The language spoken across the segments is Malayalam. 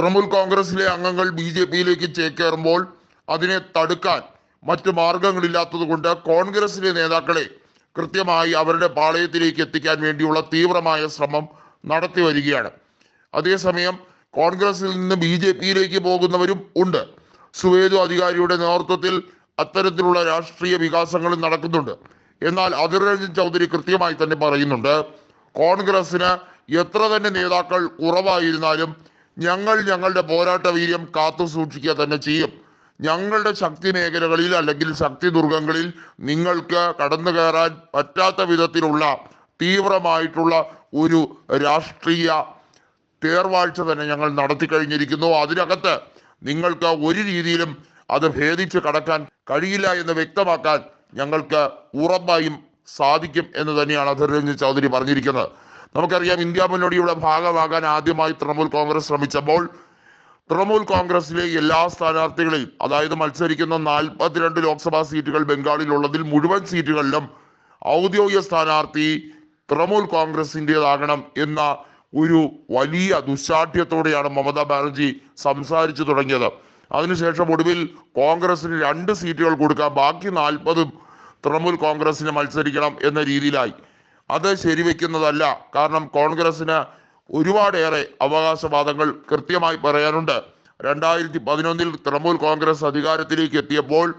തൃണമൂൽ കോൺഗ്രസിലെ അംഗങ്ങൾ ബി ജെ പിയിലേക്ക് ചേക്കേറുമ്പോൾ അതിനെ തടുക്കാൻ മറ്റു മാർഗങ്ങളില്ലാത്തത് കൊണ്ട് കോൺഗ്രസിലെ നേതാക്കളെ കൃത്യമായി അവരുടെ പാളയത്തിലേക്ക് എത്തിക്കാൻ വേണ്ടിയുള്ള തീവ്രമായ ശ്രമം നടത്തി വരികയാണ്. അതേസമയം കോൺഗ്രസിൽ നിന്ന് ബി ജെ പിയിലേക്ക് പോകുന്നവരും ഉണ്ട്. സുവേദു അധികാരിയുടെ നേതൃത്വത്തിൽ അത്തരത്തിലുള്ള രാഷ്ട്രീയ വികാസങ്ങളും നടക്കുന്നുണ്ട്. എന്നാൽ അതിർ രഞ്ജൻ ചൗധരി കൃത്യമായി തന്നെ പറയുന്നുണ്ട് കോൺഗ്രസിന് എത്ര തന്നെ നേതാക്കൾ കുറവായിരുന്നാലും ഞങ്ങൾ ഞങ്ങളുടെ പോരാട്ട വീര്യം കാത്തു സൂക്ഷിക്കുക തന്നെ ചെയ്യും. ഞങ്ങളുടെ ശക്തി മേഖലകളിൽ അല്ലെങ്കിൽ ശക്തി ദുർഗങ്ങളിൽ നിങ്ങൾക്ക് കടന്നു കയറാൻ പറ്റാത്ത വിധത്തിലുള്ള തീവ്രമായിട്ടുള്ള ഒരു രാഷ്ട്രീയ തേർവാഴ്ച തന്നെ ഞങ്ങൾ നടത്തി കഴിഞ്ഞിരിക്കുന്നു. അതിനകത്ത് നിങ്ങൾക്ക് ഒരു രീതിയിലും അത് ഭേദിച്ച് കടക്കാൻ കഴിയില്ല എന്ന് വ്യക്തമാക്കാൻ ഞങ്ങൾക്ക് ഉറപ്പായും സാധിക്കും എന്ന് തന്നെയാണ് അധർ രഞ്ജൻ ചൗധരി പറഞ്ഞിരിക്കുന്നത്. നമുക്കറിയാം ഇന്ത്യ മുന്നണിയുടെ ഭാഗമാകാൻ ആദ്യമായി തൃണമൂൽ കോൺഗ്രസ് ശ്രമിച്ചപ്പോൾ തൃണമൂൽ കോൺഗ്രസിലെ എല്ലാ സ്ഥാനാർത്ഥികളെയും അതായത് മത്സരിക്കുന്ന നാൽപ്പത്തിരണ്ട് ലോക്സഭാ സീറ്റുകൾ ബംഗാളിൽ ഉള്ളതിൽ മുഴുവൻ സീറ്റുകളിലും ഔദ്യോഗിക സ്ഥാനാർത്ഥി തൃണമൂൽ കോൺഗ്രസിന്റെതാകണം എന്ന ഒരു വലിയ ദുശാഠ്യത്തോടെയാണ് മമതാ ബാനർജി സംസാരിച്ചു തുടങ്ങിയത്. അതിനുശേഷം ഒടുവിൽ കോൺഗ്രസിന് രണ്ട് സീറ്റുകൾ കൊടുക്കാം ബാക്കി നാൽപ്പതും തൃണമൂൽ കോൺഗ്രസിന് മത്സരിക്കണം എന്ന രീതിയിലായി. അത് ശരിവെക്കുന്നതല്ല. കാരണം കോൺഗ്രസിന് ഒരുപാടേറെ അവകാശവാദങ്ങൾ കൃത്യമായി പറയാനുണ്ട്. രണ്ടായിരത്തി പതിനൊന്നിൽ തൃണമൂൽ കോൺഗ്രസ് അധികാരത്തിലേക്ക് എത്തിയപ്പോൾ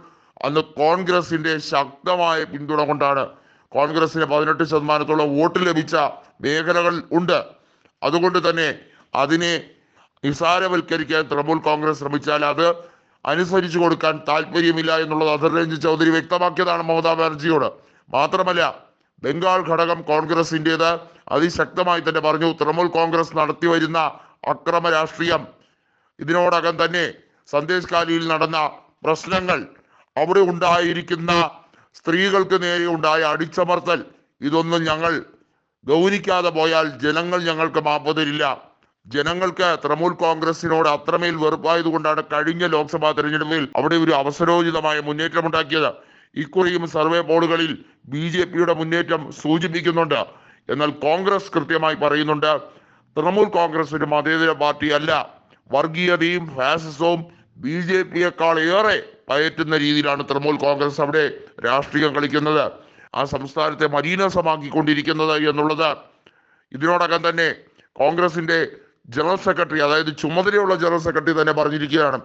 അന്ന് കോൺഗ്രസിന്റെ ശക്തമായ പിന്തുണ കൊണ്ടാണ് കോൺഗ്രസിന് പതിനെട്ട് ശതമാനത്തോളം വോട്ട് ലഭിച്ച മേഖലകൾ ഉണ്ട്. അതുകൊണ്ട് തന്നെ അതിനെ നിസാരവൽക്കരിക്കാൻ തൃണമൂൽ കോൺഗ്രസ് ശ്രമിച്ചാൽ അത് അനുസരിച്ചു കൊടുക്കാൻ താല്പര്യമില്ല എന്നുള്ളത് അധർ രഞ്ജൻ ചൗധരി വ്യക്തമാക്കിയതാണ് മമതാ ബാനർജിയോട്. മാത്രമല്ല ബംഗാൾ ഘടകം കോൺഗ്രസിന്റെത് അതിശക്തമായി തന്നെ പറഞ്ഞു തൃണമൂൽ കോൺഗ്രസ് നടത്തി വരുന്ന അക്രമ രാഷ്ട്രീയം. ഇതിനോടകം തന്നെ സന്ദേശ് കാലിയിൽ നടന്ന പ്രശ്നങ്ങൾ അവിടെ ഉണ്ടായിരിക്കുന്ന സ്ത്രീകൾക്ക് നേരെ ഉണ്ടായ അടിച്ചമർത്തൽ ഇതൊന്നും ഞങ്ങൾ ഗൗനിക്കാതെ പോയാൽ ജനങ്ങൾ ഞങ്ങൾക്ക് മാപ്പ് തരില്ല. ജനങ്ങൾക്ക് തൃണമൂൽ കോൺഗ്രസിനോട് അത്രമേൽ വെറുപ്പായതുകൊണ്ടാണ് കഴിഞ്ഞ ലോക്സഭാ തെരഞ്ഞെടുപ്പിൽ അവിടെ ഒരു അവസരോചിതമായ മുന്നേറ്റം ഉണ്ടാക്കിയത് ഇക്കുറിയും സർവേ ബോർഡുകളിൽ ബി ജെ പിയുടെ മുന്നേറ്റം സൂചിപ്പിക്കുന്നുണ്ട്. എന്നാൽ കോൺഗ്രസ് കൃത്യമായി പറയുന്നുണ്ട് തൃണമൂൽ കോൺഗ്രസ് ഒരു മതേതര പാർട്ടി അല്ല വർഗീയതയും ഫാസിസവും ബി ജെ പിയേക്കാൾ ഏറെ പയറ്റുന്ന രീതിയിലാണ് തൃണമൂൽ കോൺഗ്രസ് അവിടെ രാഷ്ട്രീയം കളിക്കുന്നത്. ആ സംസ്ഥാനത്തെ മലീനസമാക്കിക്കൊണ്ടിരിക്കുന്നത് എന്നുള്ളത് ഇതിനോടകം തന്നെ കോൺഗ്രസിന്റെ ജനറൽ സെക്രട്ടറി അതായത് ചുമതലയുള്ള ജനറൽ സെക്രട്ടറി തന്നെ പറഞ്ഞിരിക്കുകയാണ്.